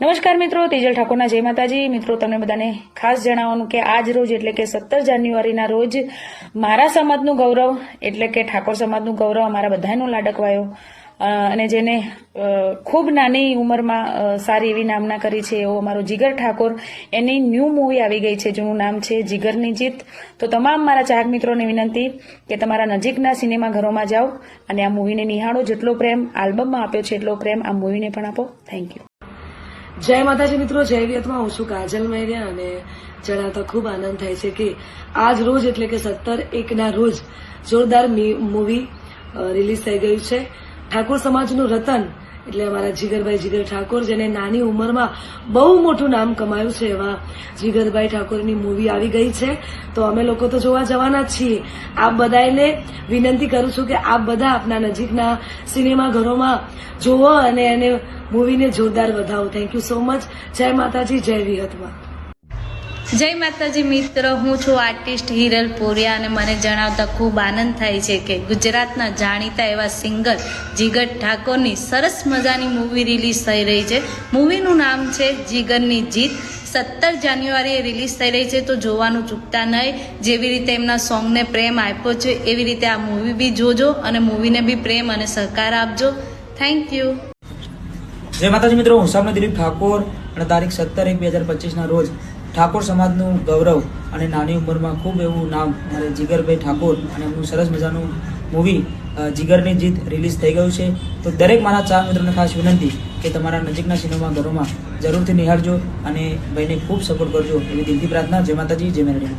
નમસ્કાર મિત્રો, તેજલ ઠાકોરના જય માતાજી. મિત્રો, તમને બધાને ખાસ જણાવવાનું કે આજ રોજ એટલે કે સત્તર જાન્યુઆરીના રોજ મારા સમાજનું ગૌરવ એટલે કે ઠાકોર સમાજનું ગૌરવ અમારા બધાનો લાડકવાયો. અને જેને ખૂબ નાની ઉંમરમાં સારી એવી નામના કરી છે એવો અમારો જીગર ઠાકોર. એની ન્યૂ મૂવી આવી ગઈ છે, જેનું નામ છે જીગરની જીત. તો તમામ મારા ચાહક મિત્રોને વિનંતી કે તમારા નજીકના સિનેમા ઘરોમાં જાઓ અને આ મૂવીને નિહાળો જેટલો પ્રેમ આલ્બમમાં આપ્યો છે એટલો પ્રેમ આ મૂવીને પણ આપો. થેન્ક યુ જય માતાજી મિત્રો, જય વિયતમાં હું છું કાજલ મૈર્યા અને જણાવતા ખૂબ આનંદ થાય છે કે આજ રોજ એટલે કે સત્તર એકના રોજ જોરદાર મૂવી રિલીઝ થઈ ગયું છે. ઠાકોર સમાજનું રતન એટલે અમારા જીગરભાઈ જીગર ઠાકોર, જેને નાની ઉંમરમાં બહુ મોટું નામ કમાયું છે એવા જીગરભાઈ ઠાકોરની મૂવી આવી ગઈ છે. તો અમે લોકો તો જોવા જવાના જ છીએ. આપ બધાને વિનંતી કરું છું કે આપ બધા આપના નજીકના સિનેમાઘરોમાં જુઓ અને એને મૂવીને જોરદાર વધાવો. થેન્ક યુ સો મચ જય માતાજી, જય વિહતમાં. જય માતાજી મિત્ર, હું છું આર્ટિસ્ટ હિરલ પોરિયા અને મને જણાવતા ખૂબ આનંદ થાય છે કે ગુજરાતના જાણીતા એવા સિંગર જીગર ઠાકોરની સરસ મજાની મૂવી રિલીઝ થઈ રહી છે. મૂવીનું નામ છે જીગરની જીત. સત્તર જાન્યુઆરીએ રિલીઝ થઈ રહી છે તો જોવાનું ચૂકતા નહીં. જેવી રીતે એમના સોંગને પ્રેમ આપ્યો છે, એવી રીતે આ મૂવી બી જોજો અને મૂવીને બી પ્રેમ અને સહકાર આપજો. થેન્ક યુ જય માતાજી મિત્રો, હું સામે દિલીપ ઠાકોર અને તારીખ સત્તર એક બે હજાર પચીસના રોજ ઠાકોર સમાજનું ગૌરવ અને નાની ઉંમરમાં ખૂબ એવું નામ મારે જીગરભાઈ ઠાકોર અને એમનું સરસ મજાનું મૂવી જીગરની જીત રિલીઝ થઈ ગયું છે. તો દરેક મારા ચાર મિત્રોને ખાસ વિનંતી કે તમારા નજીકના સિનેમા ઘરોમાં જરૂરથી નિહાળજો અને ભાઈને ખૂબ સપોર્ટ કરજો એવી દિલથી પ્રાર્થના. જય માતાજી, જય મેરડી.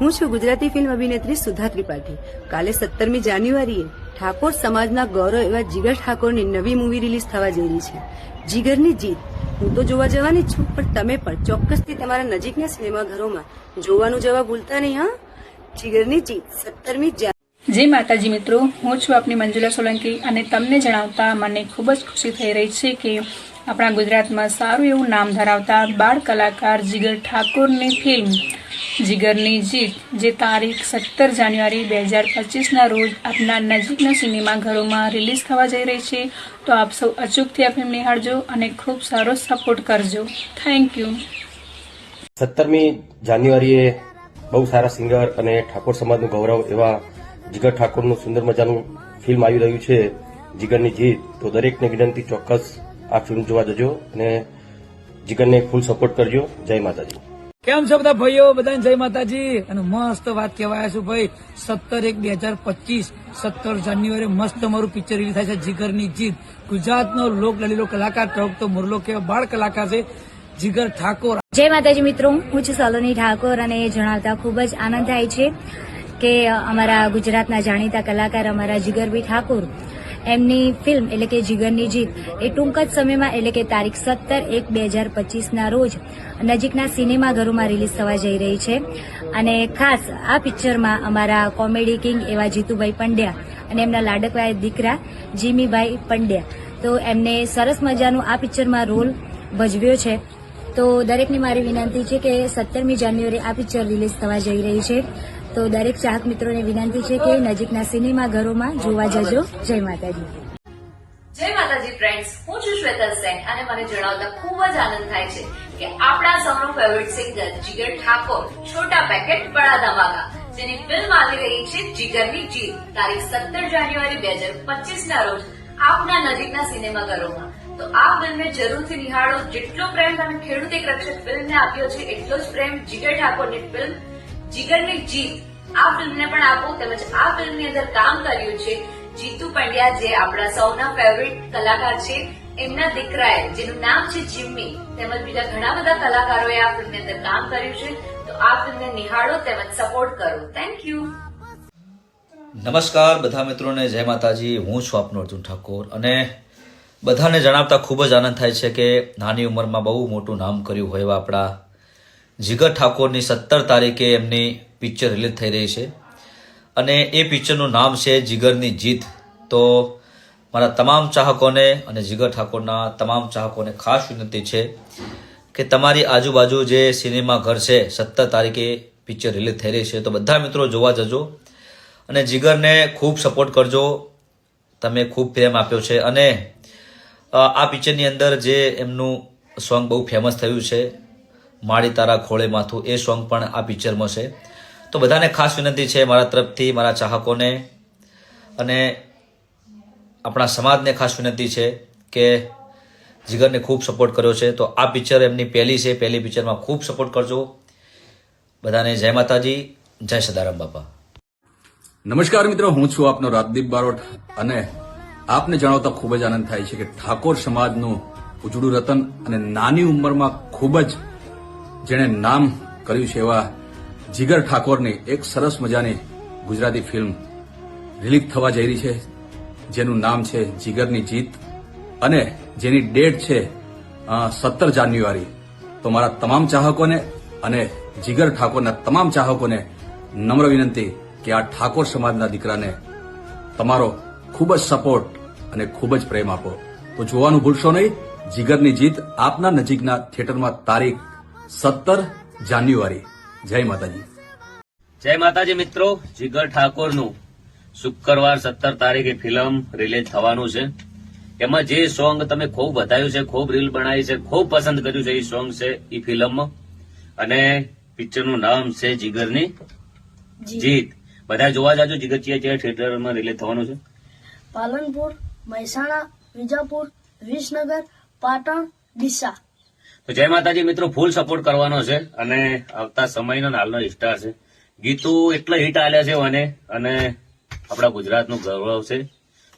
હું છું ગુજરાતી ફિલ્મ અભિનેત્રી સુધા ત્રિપાઠી. કાલે સત્તરમી જાન્યુઆરીએ ઠાકોર સમાજના ગૌરવ એવા જીગર ઠાકોરની નવી મૂવી રિલીઝ થવા જઈ રહી છે. જીગરની જીત હું તો જોવા જવાની છું, પણ તમે પણ ચોક્કસથી તમારા નજીકના સિનેમાઘરોમાં જોવાનું જવા ભૂલતા નહીં, હા? જીગરની જીત સત્તરમી જે માતાજી મિત્રો, હું છું આપની મંજુલા સોલંકી અને તમને જણાવતા મને ખૂબ જ ખુશી થઈ રહી છે કે આપણા ગુજરાતમાં સારું એવું નામ ધરાવતા બાળ કલાકાર જીગર ઠાકોરની ફિલ્મ જીગરની જીત જે તારીખ સત્તર જાન્યુઆરી બે હજાર પચીસના રોજ આપના નજીકના સિનેમા ઘરોમાં રિલીઝ થવા જઈ રહી છે. તો આપ સૌ અચૂકથી આ ફિલ્મ નિહાળજો અને ખૂબ સારો સપોર્ટ કરજો. થેન્ક યુ સત્તરમી જાન્યુઆરીએ બહુ સારા સિંગર અને ઠાકોર સમાજનું ગૌરવ એવા જીગર ઠાકોરનું સુંદર મજાનું ફિલ્મ આવી રહ્યું છે, જીગરની જીત. તો દરેકને વિનંતી ચોક્કસ આ ફિલ્મ જોવા જજો અને જીગરને ફૂલ સપોર્ટ કરજો. જય માતાજી. કેમ છો બધા ભાઈઓ? બધાને જય માતાજી. અને મસ્ત વાત કહેવાય છું ભાઈ. સત્તર એક બે હજાર પચીસ, સત્તર જાન્યુઆરી મસ્ત મારું પિક્ચર રિલીઝ થાય છે જીગરની જીત. ગુજરાતનો લોક લડીલો કલાકાર ટોકતો મુરલો કે બાળ કલાકાર છે જીગર ઠાકોર. જય માતાજી મિત્રો, હું છું સલોની ઠાકોર અને એ જણાવતા ખૂબ જ આનંદ થાય છે કે અમારા ગુજરાતના જાણીતા કલાકાર અમારા જીગરભાઈ ઠાકોર એમની ફિલ્મ એટલે કે જીગરની જીત, એ ટૂંક જ સમયમાં એટલે કે તારીખ સત્તર એક બે હજાર પચીસના રોજ નજીકના સિનેમાઘરોમાં રિલીઝ થવા જઈ રહી છે. અને ખાસ આ પિક્ચરમાં અમારા કોમેડી કિંગ એવા જીતુભાઈ પંડ્યા અને એમના લાડકવાય દીકરા જીમીભાઈ પંડ્યા. તો એમને સરસ મજાનું આ પિક્ચરમાં રોલ ભજવ્યો છે. તો દરેકને મારી વિનંતી છે કે સત્તરમી જાન્યુઆરી આ પિક્ચર રિલીઝ થવા જઈ રહી છે. તો દરેક ચાહક મિત્રોને વિનંતી છે કે નજીકના સિનેમા ઘરોમાં જોવા જજો. જય માતાજી. જય માતાજી ફ્રેન્ડ્સ હું છું શ્વેતલ સેન અને મને જણાવતા ખૂબ જ આનંદ થાય છે કે આપણા સૌનો favourite singer Jigar Thakor Chhota packet Bada Dhamaka જેની ફિલ્મ આવી રહી છે જીગરની જીત, તારીખ સત્તર જાન્યુઆરી બે હજાર પચીસ ના રોજ આપના નજીકના સિનેમા ઘરોમાં. તો આ ફિલ્મને જરૂરથી નિહાળો. જેટલો પ્રેમ તમે ખેડૂત એક રક્ષક ફિલ્મને આપ્યો છે, એટલો જ પ્રેમ જીગર ઠાકોરની ફિલ્મ જીગરની જીત આ ફિલ્મને પણ આપો તેમજ આ ફિલ્મની અંદર કામ કર્યું છે જીતુ પંડ્યા જે આપણા સૌના ફેવરિટ કલાકાર છે. એમના દીકરાએ, જેનું નામ છે જિમ્મી, તેમજ બીજા ઘણા બધા કલાકારોએ આ ફિલ્મની અંદર કામ કર્યું છે. તો આ ફિલ્મને નિહાળો તેમજ સપોર્ટ કરો. થેન્ક યુ નમસ્કાર બધા મિત્રોને, જય માતાજી. હું છું આપનો અર્જુન ઠાકોર. અને બધાને જણાવતા ખૂબ જ આનંદ થાય છે કે નાની ઉંમરમાં બહુ મોટું નામ કર્યું હોય એવા આપણા જીગર ઠાકોરની સત્તર તારીખે એમની પિક્ચર રિલીઝ થઈ રહી છે. અને એ પિક્ચરનું નામ છે જીગરની જીત. તો મારા તમામ ચાહકોને અને જીગર ઠાકોરના તમામ ચાહકોને ખાસ વિનંતી છે કે તમારી આજુબાજુ જે સિનેમા ઘર છે, સત્તર તારીખે પિક્ચર રિલીઝ થઈ રહી છે. તો બધા મિત્રો જોવા જજો અને જીગરને ખૂબ સપોર્ટ કરજો. તમે ખૂબ પ્રેમ આપ્યો છે. અને આ પિક્ચરની અંદર જે એમનું સોંગ બહુ ફેમસ થયું છે માળી તારા ખોળે માથું એ સોંગ પણ આ પિક્ચરમાં છે. તો બધાને ખાસ વિનંતી છે મારા તરફથી, મારા ચાહકોને. અને આપણા સમાજને ખાસ વિનંતી છે કે જીગરને ખૂબ સપોર્ટ કર્યો છે. તો આ પિક્ચર એમની પહેલી છે. પહેલી પિક્ચરમાં ખૂબ સપોર્ટ કરજો. બધાને જય માતાજી, જય સદારામ બાપા. નમસ્કાર મિત્રો, હું છું આપનો રાજદીપ બારોટ અને આપને જણાવતા ખૂબ જ આનંદ થાય છે કે ઠાકોર સમાજનું ઉજળું રતન અને નાની ઉંમરમાં ખૂબ જ જેણે નામ કર્યું છે એવા જીગર ઠાકોરની એક સરસ મજાની ગુજરાતી ફિલ્મ રિલીઝ થવા જઈ રહી છે. જેનું નામ છે જીગરની જીત અને જેની ડેટ છે સત્તર જાન્યુઆરી. તો મારા તમામ ચાહકોને અને જીગર ઠાકોરના તમામ ચાહકોને નમ્ર વિનંતી કે આ ઠાકોર સમાજના દીકરાને તમારો ખૂબ જ સપોર્ટ અને ખૂબ જ પ્રેમ આપો. તો જોવાનું ભૂલશો નહીં, જીગરની જીત આપના નજીકના થિયેટરમાં તારીખ સત્તર જાન્યુઆરી. જય માતાજી. જય માતાજી મિત્રો જીગર ઠાકોરનું શુક્રવાર સત્તર તારીખે ફિલ્મ રિલીઝ થવાનું છે. એમાં જે સોંગ તમે ખૂબ બતાવ્યું છે ખૂબ રીલ બનાવી છે ખૂબ પસંદ કર્યું છે એ સોંગ છે એ ફિલ્મમાં અને પિક્ચરનું નામ છે જીગરની જીત. બધા જોવા જાજો જીગર ચિયા ચિયા થિયેટરમાં રિલીઝ થવાનું છે. પાલનપુર મહેસાણા વિજાપુર વિસનગર પાટણ ડીસા. તો જય માતાજી મિત્રો ફૂલ સપોર્ટ કરવાનો છે અને આવતા સમયનો હાલનો સ્ટાર છે. ગીતો એટલા હિટ આલ્યા છે મને અને આપણા ગુજરાતનું ગૌરવ છે.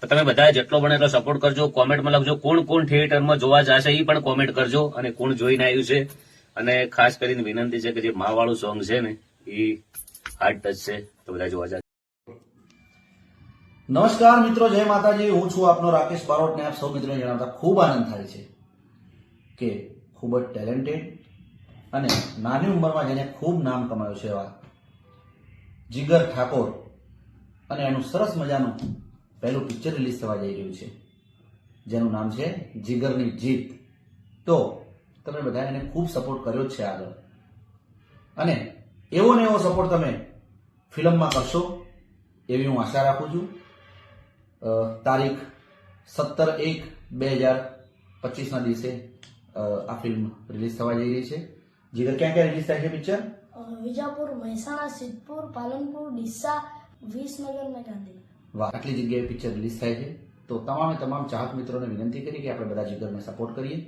તો તમે બધા જેટલો બને એટલો સપોર્ટ કરજો. કોમેન્ટમાં લખજો કોણ કોણ થિયેટરમાં જોવા જશે એ પણ કોમેન્ટ કરજો અને કોણ જોઈને આવ્યું છે. અને ખાસ કરીને વિનંતી છે કે જે મા વાળું સોંગ છે ને એ હાર્ડ ટચ છે. તો બધા જોવા જશે નમસ્કાર મિત્રો, જય માતાજી. હું છું આપનો રાકેશ બારોટ ને આપ સૌ મિત્રોને જણાવતા ખૂબ આનંદ થાય છે કે ખૂબ જ ટેલેન્ટેડ અને નાની ઉંમરમાં જેને ખૂબ નામ કમાયું છે એવા જીગર ઠાકોર અને એનું સરસ મજાનું પહેલું પિક્ચર રિલીઝ થવા જઈ રહ્યું છે. જેનું નામ છે જીગરની જીત. તો તમે બધા એને ખૂબ સપોર્ટ કર્યો જ છે આગળ. અને એવો ને એવો સપોર્ટ તમે ફિલ્મમાં કરશો એવી હું આશા રાખું છું. તારીખ સત્તર એક બે હજાર પચીસના દિવસે આ ફિલ્મ રિલીઝ થવા જઈ રહી છે. જીગર ક્યાં ક્યાં રિલીઝ થાય છે પિક્ચર વિજાપુર મહેસાણા સિદ્ધપુર પાલનપુર ડીસા વિસનગર ને ગાંધી. વાહ. આટલી જગ્યાએ પિક્ચર રિલીઝ થાય છે. તો તમામે તમામ ચાહક મિત્રોને વિનંતી કરી કે આપણે બધા જીગરને સપોર્ટ કરીએ.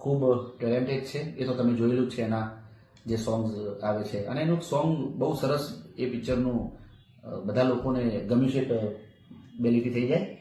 ખૂબ ટેલેન્ટેડ છે. એ તો તમે જોયેલું જ છે એના જે સોંગ્સ આવે છે. અને એનું સોંગ બહુ સરસ એ પિક્ચરનું બધા લોકોને ગમ્યું છે બેલીટી થઈ જાય?